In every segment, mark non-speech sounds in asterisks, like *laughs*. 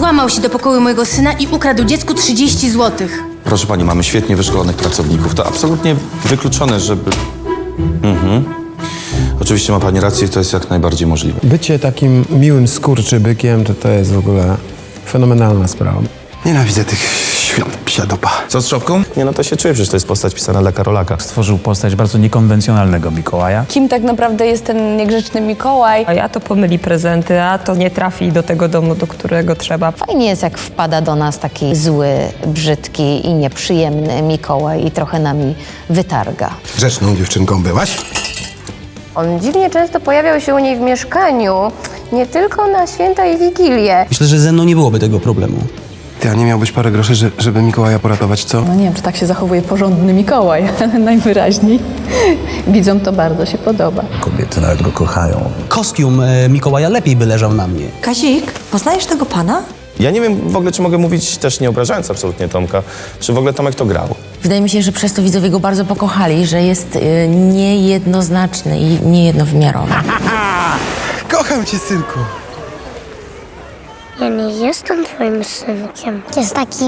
Włamał się do pokoju mojego syna i ukradł dziecku 30 złotych. Proszę pani, mamy świetnie wyszkolonych pracowników. To absolutnie wykluczone, żeby... Mhm. Oczywiście ma pani rację, to jest jak najbardziej możliwe. Bycie takim miłym skurczybykiem to to jest w ogóle fenomenalna sprawa. Nienawidzę tych świąt psiadopa. Co z szopką? Nie no, to się czuje, przecież to jest postać pisana dla Karolaka. Stworzył postać bardzo niekonwencjonalnego Mikołaja. Kim tak naprawdę jest ten niegrzeczny Mikołaj? A ja to pomyli prezenty, a to nie trafi do tego domu, do którego trzeba. Fajnie jest, jak wpada do nas taki zły, brzydki i nieprzyjemny Mikołaj i trochę nami wytarga. Grzeczną dziewczynką byłaś? On dziwnie często pojawiał się u niej w mieszkaniu, nie tylko na święta i Wigilię. Myślę, że ze mną nie byłoby tego problemu. Ty, a nie miałbyś parę groszy, że, żeby Mikołaja poratować, co? No nie wiem, czy tak się zachowuje porządny Mikołaj, *laughs* najwyraźniej. Widzom to bardzo się podoba. Kobiety nawet go kochają. Kostium e, Mikołaja lepiej by leżał na mnie. Kazik, poznajesz tego pana? Ja nie wiem w ogóle, czy mogę mówić, też nie obrażając absolutnie Tomka, czy w ogóle Tomek to grał. Wydaje mi się, że przez to widzowie go bardzo pokochali, że jest y, niejednoznaczny i niejednowymiarowy. *laughs* Kocham cię, synku. Ja nie jestem twoim synkiem. Jest taki,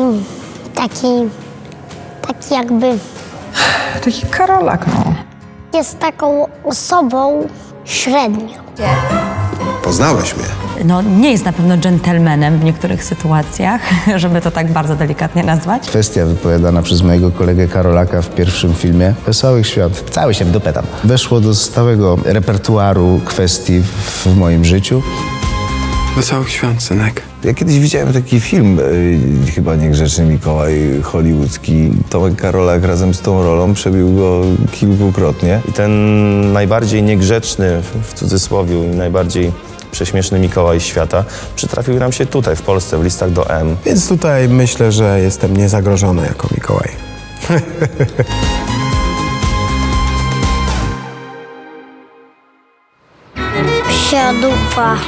taki, taki jakby, Taki Karolak, no. jest taką osobą średnią. Poznałeś mnie. No, nie jest na pewno dżentelmenem w niektórych sytuacjach, *laughs* żeby to tak bardzo delikatnie nazwać. Kwestia wypowiadana przez mojego kolegę Karolaka w pierwszym filmie Wesołych Świąt. Cały się w dupę tam. Weszło do stałego repertuaru kwestii w, w moim życiu. Wesołych świąt, synek. Ja kiedyś widziałem taki film, y, chyba Niegrzeczny Mikołaj hollywoodzki. Tomek Karolak razem z tą rolą przebił go kilkukrotnie. I ten najbardziej niegrzeczny, w- cudzysłowie, i najbardziej prześmieszny Mikołaj świata przytrafił nam się tutaj, w Polsce, w listach do M. Więc tutaj myślę, że jestem niezagrożony jako Mikołaj. *laughs* Tia do Par.